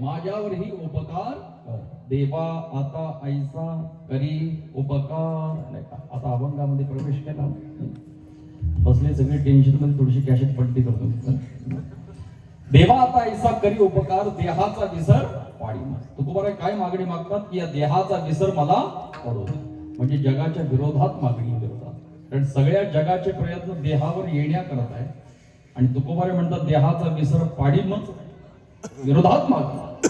माझ्यावरही उपकार देवा आता ऐसा करी उपकार? आता अभंगामध्ये प्रवेश केला. बसले सगळे टेन्शनमध्ये थोडीशी कॅशेट पलटी करतो. देवा आता ऐसा करी उपकार देहाचा विसर पाडी तुकोबाराय काय मागणी मागतात? की या देहाचा विसर मला पडू दे. म्हणजे जगाच्या विरोधात मागणी विरोधात कारण सगळ्या जगाचे प्रयत्न देहावर येण्या करत आहे आणि तुकोबारे म्हणतात देहाचा विसर पाडी मग विरोधात माग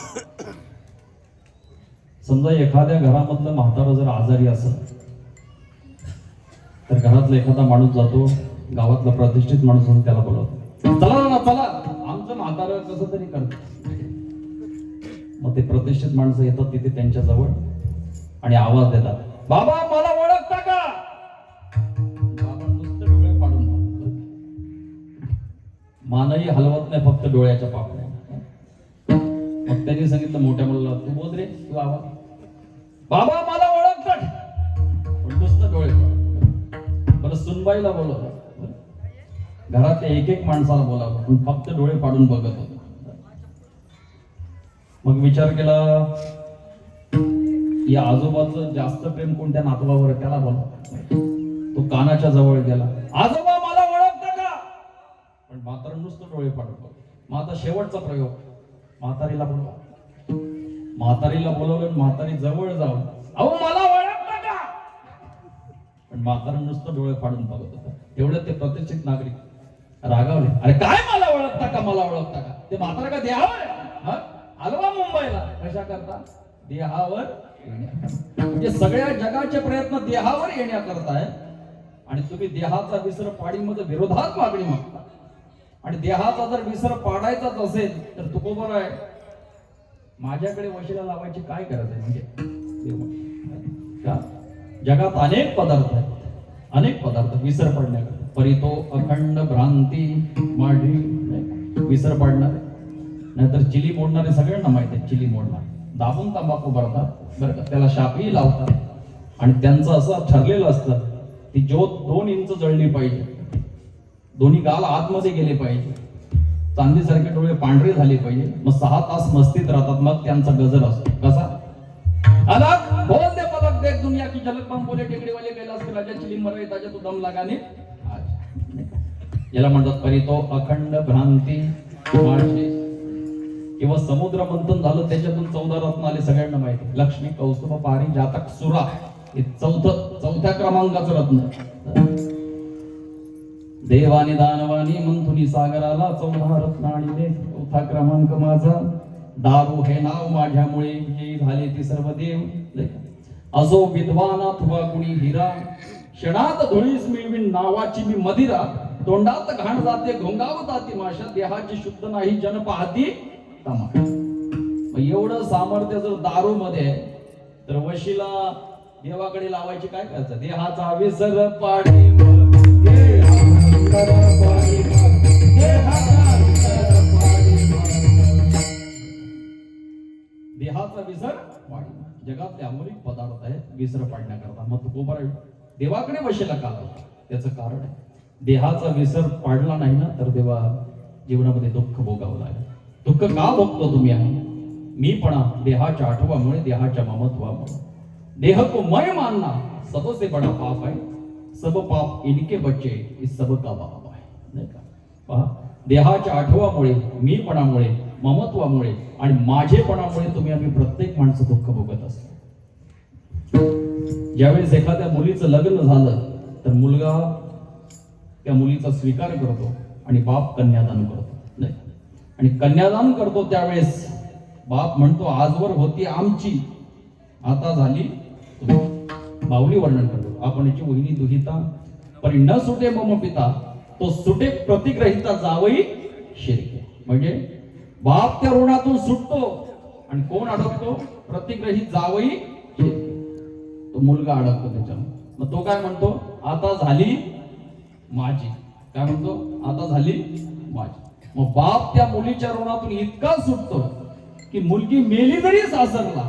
समजा एखाद्या घरामधलं म्हातारं जर आजारी असेल तर घरातला एखादा माणूस जातो गावातला प्रतिष्ठित माणूस म्हणून त्याला बोलवतो. चला ना चला. आमचं म्हातारं कसं तरी करत. मग ते प्रतिष्ठित माणसं येतात तिथे त्यांच्या जवळ आणि आवाज देतात बाबा मला ओळखता का? बाबा नुसतं डोळे पाडून मानही हलवत नाही फक्त डोळ्याच्या पापण्या त्याने सांगितलं मोठ्या मुलाला तू बोल रे तू आवाज बाबा मला ओळखतात पण नुसतं डोळे बरं सुनबाईला बोलवलं घरातल्या एक एक माणसाला बोलावं. पण फक्त डोळे पाडून बघत होत. मग विचार केला या आजोबाचं जास्त प्रेम कोणत्या नातवावर त्याला बोला. तो कानाच्या जवळ गेला. आजोबा मला ओळखता का? पण म्हातारा नुसतं डोळे पाडून बघ. मग आता शेवटचा प्रयोग. म्हातारीला बोलवा. म्हातारीला बोलवलं म्हातारी जवळ जाऊन अहो मला ओळखता का पण म्हातारा नुसतं डोळे फाडून बघत होता. तेवढं ते प्रतिष्ठित नागरिक रागावले अरे काय मला ओळखता का मला ओळखता का ते म्हातारा का देहावर हलवा बा मुंबईला. कशा करता? देहावर म्हणजे सगळ्या जगाचे प्रयत्न देहावर येण्याकरताय आणि तुम्ही देहाचा विसर पाडीमध्ये विरोधात मागणी मागता. आणि देहाचा जर विसर पाडायचाच असेल तर तुकोबर आहे. माझ्याकडे वशिला लावायची काय गरज आहे? म्हणजे का जगात अनेक पदार्थ आहेत. अनेक पदार्थ विसर पडण्याकरता. परितो अखंड भ्रांती माढी विसर पडणार नाहीतर चिली मोडणारे सगळ्यांना माहिती आहे चिली मोडणार. दाबून तंबाखू भरतात. बरं का? त्याला शापही लावतात. आणि त्यांचं असं ठरलेलं असतं ती ज्योत दोन इंच जळली पाहिजे. दोन्ही गाल आतमध्ये गेले पाहिजे. चांदीसारखे डोळे पांढरे झाले पाहिजे. मग सहा तास मस्तीत राहतात मग त्यांचा गजर असतो. कसा? अलग बोल दे पलक देख दुनिया की झलक बम बोले टेकडी वाले कैलास के राजा चिली मरे ताजा तू दम लगाने। याला म्हणतात परितो अखंड भ्रांती किंवा समुद्र मंथन झालं त्याच्यातून चौदा रत्न आले सगळ्यांना माहिती. लक्ष्मी कौस्तुभ पारी जातक सुरा. हे चौथ चौथ्या क्रमांकाचं रत्न. देवाने दानवानी मंथुनी सागराला चौदा रत्न आणले. चौथा क्रमांक माझा. दारू हे नाव माझ्यामुळे विजयी झाले ते सर्व देव. असो विद्वान अथवा कुणी हिरा क्षणात धुळीस मिळवीन नावाची मी मदिरा. तोंडात घाण जाते घोंगावताती माशा देहाची शुद्ध नाही जन पाहती एवढं सामर्थ्य जर दारू मध्ये आहे, तर वशीला देवाकडे लावायची काय करायचं देहाचा विसर पाडी देहाचा विसर पाडी जगातले अमोलिक पदार्थ आहेत विसर पाडण्याकरता. मग तो गोबर देवाकडे वशीला का त्याचं कारण आहे. देहाचा विसर पाडला नाही ना तर देवा जीवनामध्ये दुःख भोगावं लागेल. दुःख का भोगतो तुम्ही आहे मी मीपणा देहाच्या आठवामुळे देहाच्या ममत्वामुळे. देह को मय मानना सबसे बडा पाप आहे. सब पाप इनके बच्चे इस सब का बाप आहे नाही का? पहा देहाच्या आठवामुळे मीपणामुळे ममत्वामुळे आणि माझेपणामुळे तुम्ही आम्ही प्रत्येक माणसं दुःख भोगत असतो. ज्यावेळेस एखाद्या मुलीचं लग्न झालं तर मुलगा त्या मुलीचा स्वीकार करतो आणि बाप कन्यादान करतो नाही आणि कन्यादान करतो त्यावेळेस बाप म्हणतो आजवर होती आमची आता झाली बावली वर्णन करतो. आपण याची वहिनी दुहिता. परी न सुटे मम पिता तो सुटे प्रतिग्रहिता जावई शिरके. म्हणजे बाप त्या ऋणातून सुटतो आणि कोण अडकतो? प्रतिग्रहित जावई तो मुलगा अडकतो त्याच्यामध्ये मग तो काय म्हणतो? आता झाली माझी. काय म्हणतो? आता झाली माझी. मग बाप त्या मुलीच्या ऋणातून इतका सुटतो की मुलगी मेली तरी सासरला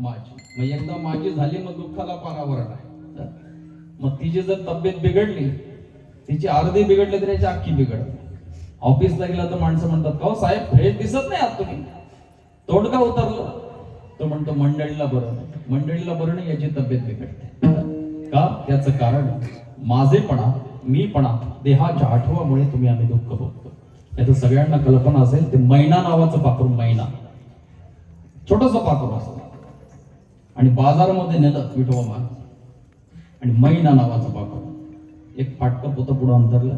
माझी. मग एकदा माझी झाली मग दुःखाला पारावरण आहे. मग तिची जर तब्येत बिघडली तिची अर्धी बिघडली तरी याची अख्खी बिघडते ऑफिसला गेला तर माणसं म्हणतात का हो साहेब फ्रेश दिसत नाही आत तुम्ही. तोंड का उतरलं. तो म्हणतो मंडळीला बरं नाही. मंडळीला बरं नाही याची तब्येत बिघडते. का? त्याचं कारण माझेपणा मीपणा देहाच्या आठवामुळे तुम्ही आम्ही दुःख बघतो याचं सगळ्यांना कल्पना असेल ते मैना नावाचं पाखरू मैना. छोटस पाखरू असतं. आणि बाजारामध्ये नेलं विठोबा महाराज. आणि मैना नावाचं पाखरू एक फाटकं पोतं पुढं अंतरलं.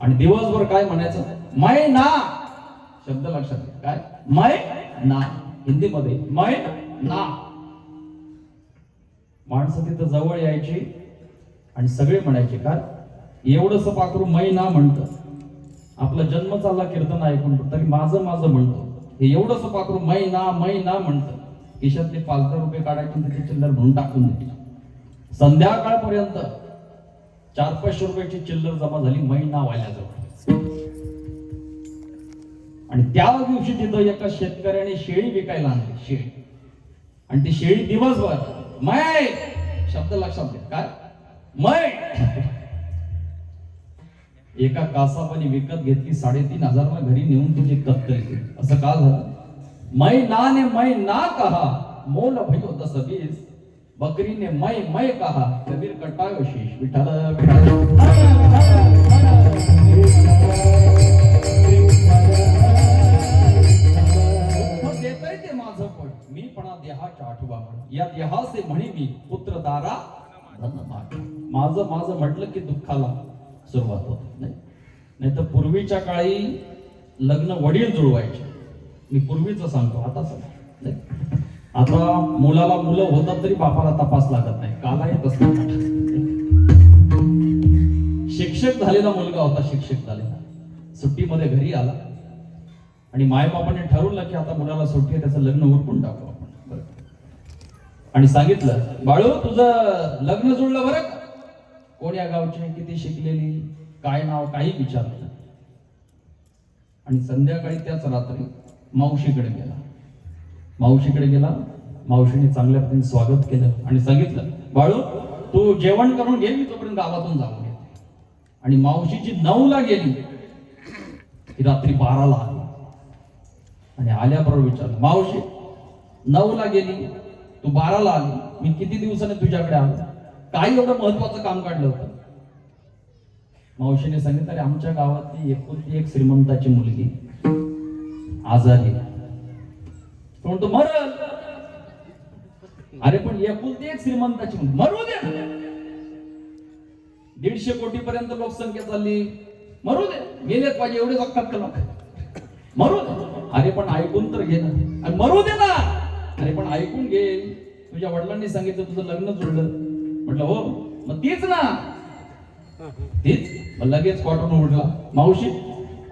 आणि दिवसभर काय म्हणायचं? मै ना शब्द लक्षात काय? मै ना हिंदीमध्ये मै ना माणसं तिथं जवळ यायची आणि सगळे म्हणायचे काय? एवढंसं पाखरू मै ना म्हणतं. आपला जन्म चालला कीर्तन ऐकून तरी माझं माझं म्हणतो. हे एवढंसं पाखरू मै ना मै ना म्हणतं. खिशातले पाच दहा रुपये काढायचे आणि त्याची चिल्लर म्हणून टाकून द्यायची. संध्याकाळपर्यंत चार पाचशे रुपयाची चिल्लर जमा झाली महिना वाल्याजवळ. आणि त्या दिवशी तिथं एका शेतकऱ्याने शेळी विकायला आणली शेळी. आणि ती शेळी दिवसभर मै शब्द लक्षात घ्या. काय? मै एका कासापाने विकत घेतली साडेतीन हजार घरी नेऊन तुझी कत्तल केली. असं का झालं? मै ना ने मै ना कहा मोल भयो दस बीस। बकरी ने मै मै कहा कबीर कटायो शीश विठल देतय ते माझं पण मी पणा देहाच्या आठवा या देहाचे म्हणे मी पुत्र दारा धन माझं माझं म्हटलं की दुःखाला सुरुवात होते नाही? नाही तर पूर्वीच्या काळी लग्न वडील जुळवायचे. मी पूर्वीच सांगतो आता सांग. आता मुलाला मुलं होतात तरी बापाला तपास लागत नाही काला येत असतात शिक्षक झालेला मुलगा होता शिक्षक झालेला. सुट्टीमध्ये घरी आला. आणि मायबापाने ठरवलं की आता मुलाला सुट्टी आहे त्याचं लग्न उरकून टाकू आपण. आणि सांगितलं बाळू तुझं लग्न जुळलं बरं का? कोण या गावचे किती शिकलेली? काय नाव? काही विचारलं आणि संध्याकाळी त्याच रात्री मावशीकडे गेला. मावशीकडे गेला. मावशीने चांगल्या पद्धतीने स्वागत केलं आणि सांगितलं बाळू तू जेवण करून घे मी तोपर्यंत गावातून जाऊन घे आणि मावशीची नऊला गेली. ती रात्री बाराला आली. आणि आल्याबरोबर विचारलं मावशी नऊला गेली. तू बाराला आली. मी किती दिवसाने तुझ्याकडे आलो? काही एवढं महत्वाचं काम काढलं होतं? मावशीने सांगितलं अरे आमच्या गावातली एकूण एक श्रीमंताची मुलगी आजारी तो म्हणतो मरल अरे पण एकुलती एक श्रीमंताची मरू दे. दीडशे कोटी पर्यंत लोकसंख्या चालली. मरू दे. गेलेच पाहिजे एवढे जगतात लोक मरू दे. अरे पण ऐकून तर घे ना. अरे मरू दे ना. अरे पण ऐकून घे. तुझ्या वडिलांनी सांगितलं तुझं लग्न जुळलं. म्हटलं हो. मग तीच ना. तीच. लगेच कॉटन उडला. मावशी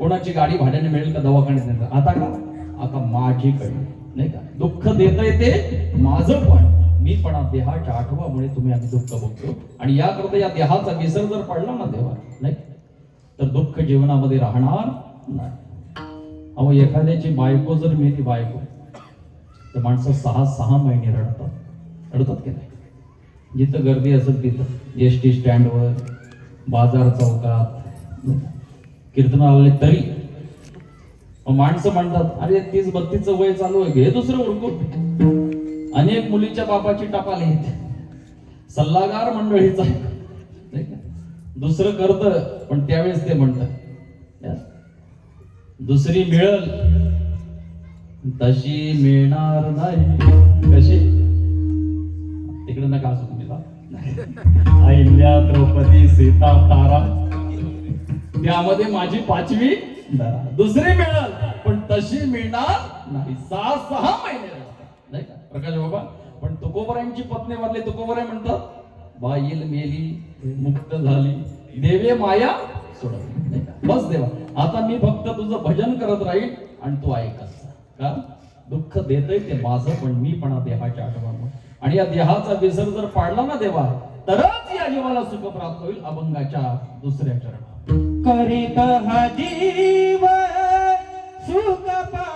कोणाची गाडी भाड्याने मिळेल का दवाखान्यात नेतं आता का? आता माझी नाही का? दुःख देता ते माझं पण. मी पण देहाच्या आठवामुळे तुम्ही आम्ही दुःख बघतो आणि याकरता या देहाचा विसर जर पडला ना देवा नाही तर दुःख जीवनामध्ये राहणार नाही. अहो एखाद्याची बायको जर मेली बायको तर माणसं सहा सहा महिने रडतात. रडतात की नाही? जिथं गर्दी असेल तिथं. एस टी स्टँडवर बाजार चौकात कीर्तनाला तरी. माणसं म्हणतात अरे तीस बत्तीचं वय चालू आहे हे दुसरं ओळखून अनेक मुलीच्या बापाची टपाल येते सल्लागार मंडळीचा का? दुसरं करत पण त्यावेळेस ते म्हणतात दुसरी मिळल. तशी मिळणार नाही. कशी? तिकडे नका असू तुम्ही द्रौपदी सीता तारा. त्यामध्ये माझी पाचवी. दुसरी मिळल पण तशी मिळणार नाही सहा सहा महिने. नाही का प्रकाश बाबा पण तुकोबरायांची पत्नी वारली तुकोबराय म्हणतात बाईल मेली मुक्त झाली देवे माया का? बस देवा आता मी फक्त तुझं भजन करत राहील आणि तू ऐकत जा. का दुःख देतय ते माझं पण मी पण देहाच्या आठवण आणि या देहाचा विसर जर पाडला ना देवा तरच या जीवाला सुख प्राप्त होईल अभंगाच्या दुसऱ्या चरणात करीत हा जीव सुख पा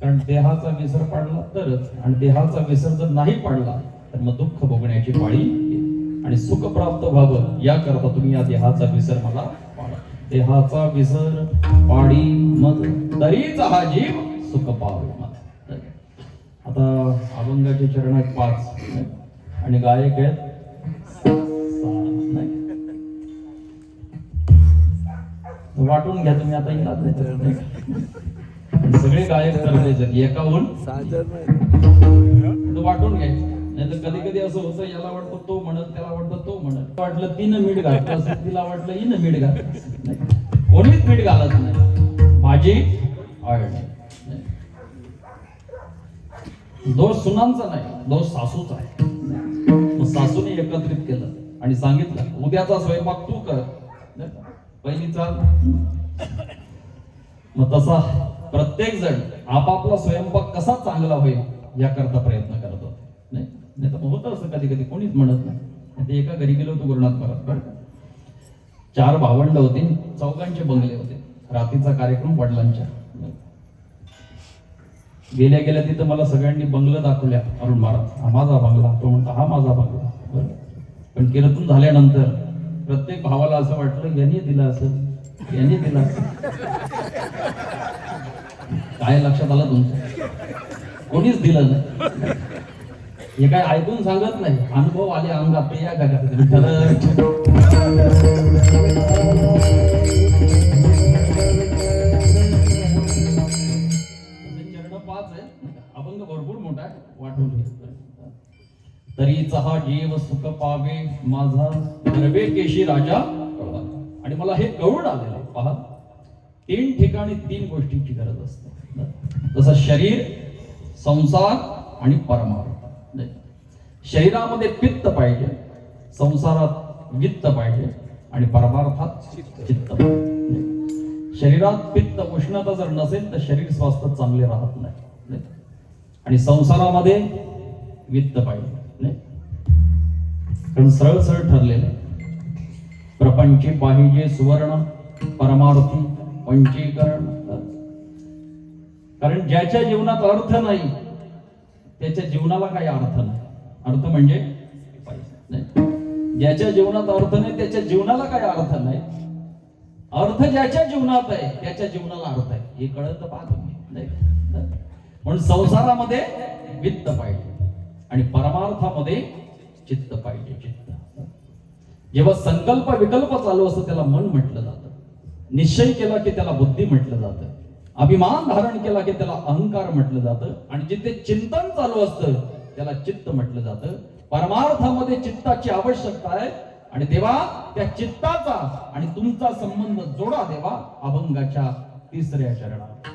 कारण देहाचा विसर पाडला तरच आणि देहाचा विसर जर नाही पाडला तर मग दुःख भोगण्याची पाळी आणि सुख प्राप्त व्हावं याकरता तुम्ही या देहाचा विसर मला पाडा देहाचा विसर पाडी मग तरीच हा जीव सुख पावे आता अभंगाचे चरण आहेत पाच आणि गायक आहेत. वाटून घ्या तुम्ही आता येणार नाही. सगळे गायक करायचे एकाहून वाटून घ्यायचं नाही तर कधी कधी असं होतं याला वाटतं तो म्हणत त्याला वाटतं तो म्हणत वाटलं तिनं मीठ घातलं असेल तिला वाटलं हिनं मीठ घातलं. नाही. कोणीच मीठ घालत नाही. नाही. दोष सुनांचा नाही दोष सासूचा आहे सासूने एकत्रित केलं आणि सांगितलं उद्याचा स्वयंपाक तू कर नाही का? पहिली चाल मग तसा प्रत्येक जण आपापला स्वयंपाक कसा चांगला होईल याकरता प्रयत्न करत होते. नाही? नाही तर होतं असं कधी कधी कोणीच म्हणत नाही. ते एका घरी गेलो होतो गुरुनाथ परत बरं चार भावंड होते चौघांचे बंगले होते. रात्रीचा कार्यक्रम वडिलांच्या. गेल्या गेल्या तिथं मला सगळ्यांनी बंगलं दाखवल्या अरुण महाराज. हा माझा बंगला तो म्हणतो हा माझा बंगला. बरं. पण कीर्तन झाल्यानंतर प्रत्येक भावाला असं वाटलं यांनी दिलं असं यांनी दिलं असं. काय लक्षात आलं तुमचं? कोणीच दिलं नाही. हे काय ऐकून सांगत नाही. अनुभव आले अंगात ते या चरण पाच आहे. अभंग भरपूर मोठा आहे. वाटून तरीचा हा जीव सुख पावे. माझा नवे केशी राजा आणि मला हे कळून आलेलं पहा. तीन ठिकाणी तीन गोष्टींची गरज असते. जसं शरीर संसार आणि परमार्थ. शरीरामध्ये पित्त पाहिजे संसारात वित्त पाहिजे आणि परमार्थात चित्त पाहिजे. शरीरात पित्त उष्णता जर नसेल तर शरीर स्वास्थ्य चांगले राहत नाही. आणि संसारामध्ये वित्त पाहिजे. नाही. कारण सरळ सरळ ठरलेलं आहे. प्रपंची पाहिजे सुवर्ण परमार्थी पंचीकरण. कारण ज्याच्या जीवनात अर्थ नाही त्याच्या जीवनाला काही अर्थ नाही. अर्थ म्हणजे ज्याच्या जीवनात अर्थ नाही त्याच्या जीवनाला काही अर्थ नाही. अर्थ ज्याच्या जीवनात आहे त्याच्या जीवनाला अर्थ आहे. हे कळत पाहा तुम्ही. नाही. म्हणून संसारामध्ये वित्त पाहिजे आणि परमार्थामध्ये चित्त पाहिजे. चित्त. जेव्हा संकल्प विकल्प चालू असतो त्याला मन म्हटलं जातं. निश्चय केला की त्याला बुद्धी म्हटलं जातं. अभिमान धारण केला की त्याला अहंकार म्हटलं जातं. आणि जिथे चिंतन चालू असतं त्याला चित्त म्हटलं जातं. परमार्थामध्ये चित्ताची आवश्यकता आहे. आणि देवा त्या चित्ताचा आणि तुमचा संबंध जोडा देवा अभंगाच्या तिसऱ्या चरणात.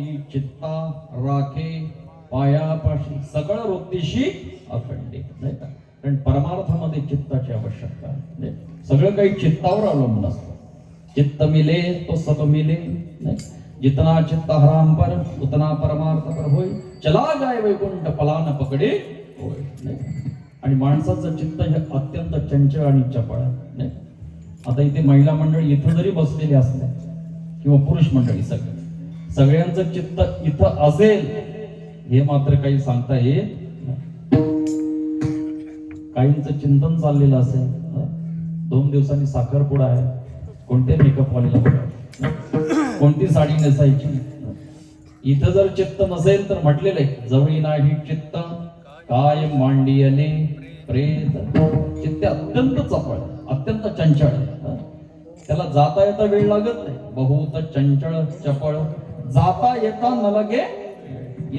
ठावदी चित्ता राखे पायापाशी सगळं वृत्तीशी अखंडित नाही का? कारण परमार्थामध्ये चित्ताची आवश्यकता आहे. सगळं काही चित्तावर अवलंबून असतं. चित्त मिले तो सब मिले जितना चित्त हराम पर उतना परमार्थ पर होय. चला जाय वैकुंठ पलान पकडे होय नाही आणि माणसाचं चित्त हे अत्यंत चंचल आणि चपळ आहे नाही? आता इथे महिला मंडळी इथं जरी बसलेली असल्या किंवा पुरुष मंडळी सगळे सगळ्यांचं चित्त इथं असेल हे मात्र काही सांगता येत काहींचं चिंतन चाललेलं असेल दोन दिवसांनी साखरपुडा आहे कोणते मेकअप वालीला कोणती साडी नेसायची इथं जर चित्त नसेल तर म्हटलेलं आहे जवळी नाही चित्त काय मांडियले प्रेत. चित्त अत्यंत चपळ अत्यंत चंचळ त्याला जाता येता वेळ लागत नाही. बहुत चंचळ चपळ. जाता येता न लगे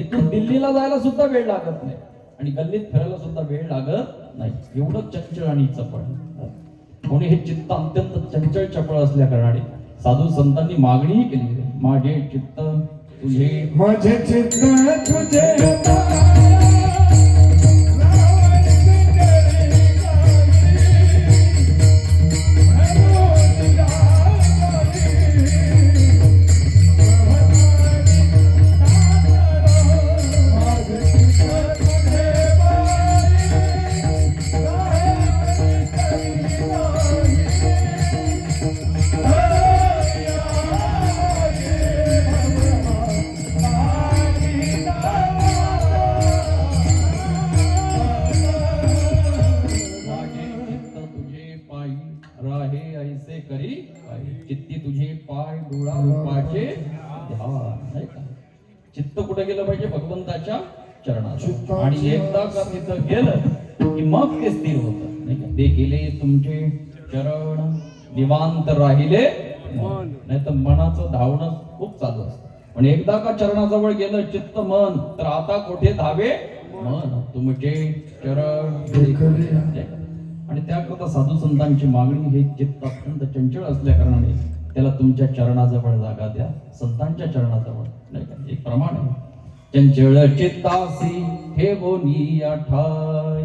इथून दिल्लीला जायला सुद्धा वेळ लागत नाही. आणि गल्लीत फिरायला सुद्धा वेळ लागत नाही. एवढं चंचल आणि चपळ. कोणी हे चित्त अत्यंत चंचल चपळ असल्या कारणाने साधू संतांनी मागणीही केली माझे चित्त तुझे माझे चित्त तुझे चित्त कुठे गेलं पाहिजे? भगवंताच्या चरणात. आणि एकदा का तिथं गेलं की मग ते स्थिर होत. ते गेले तुमचे चरण निवांत राहिले नाही तर मनाचं धावणं खूप चालू असतं. पण एकदा का चरणाजवळ गेलं चित्त मन तर आता कुठे धावे? मन. तुमचे चरण. आणि त्याकरता साधू संतांची मागणी हे चित्त अत्यंत चंचल असल्या कारणाने त्याला तुमच्या चरणाजवळ जागा द्या संतांच्या चरणाजवळ. नाही का? एक प्रमाण आहे. चंचळ चित्तासी हे बोनी ठाई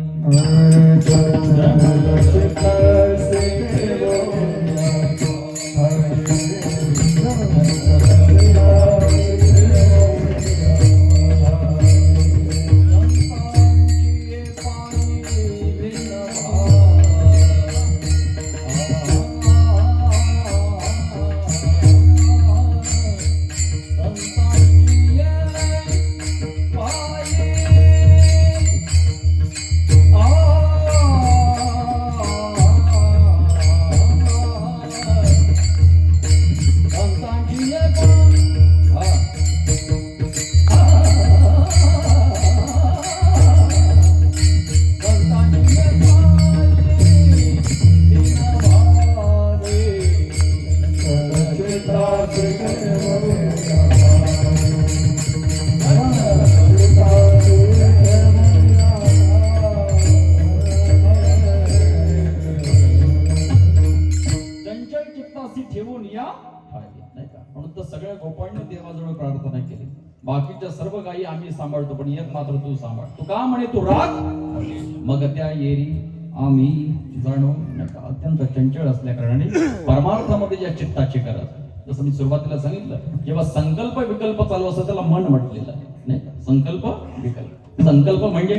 जाणू नाही अत्यंत चंचल असल्या कारणाने परमार्थामध्ये ज्या चित्ताची गरज जसं मी सुरुवातीला सांगितलं जेव्हा संकल्प विकल्प चालू असतं त्याला मन म्हटलेलं नाही संकल्प विकल्प. संकल्प म्हणजे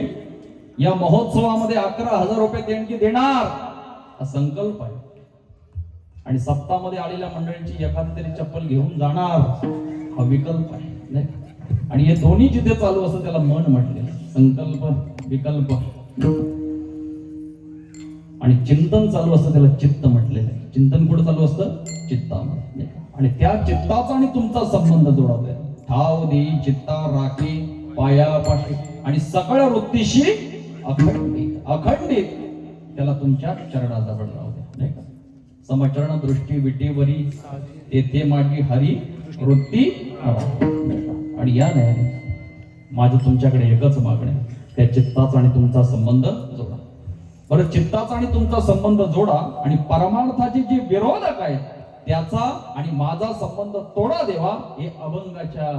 या महोत्सवामध्ये अकरा हजार रुपये देणगी देणार. हा संकल्प आहे. आणि सप्तामध्ये आलेल्या मंडळींची एखादी तरी चप्पल घेऊन जाणार. हा विकल्प आहे नाही आणि हे दोन्ही जिथे चालू असतं त्याला मन म्हटले संकल्प विकल्प. आणि चिंतन चालू असतं त्याला चित्त म्हटलेलं आहे. चिंतन कुठं चालू असतं? चित्तामध्ये. आणि त्या चित्ताचा आणि तुमचा संबंध जोडवतोय. ठाव दे चित्ता राखे पायापाशी आणि सगळ्या वृत्तीशी अखंडित. अखंडित. त्याला तुमच्या चरणाजवळ राहू द्या नाही का? समचरण दृष्टी विटीवरी तेथे माझी हरी वृत्ती आणि याने माझं तुमच्याकडे एकच मागणे त्या चित्ताचा आणि तुमचा संबंध बरं चित्ताचा आणि तुमचा संबंध जोडा आणि परमार्थाचे जे विरोधक आहेत त्याचा आणि माझा संबंध तोडा देवा हे अभंगाच्या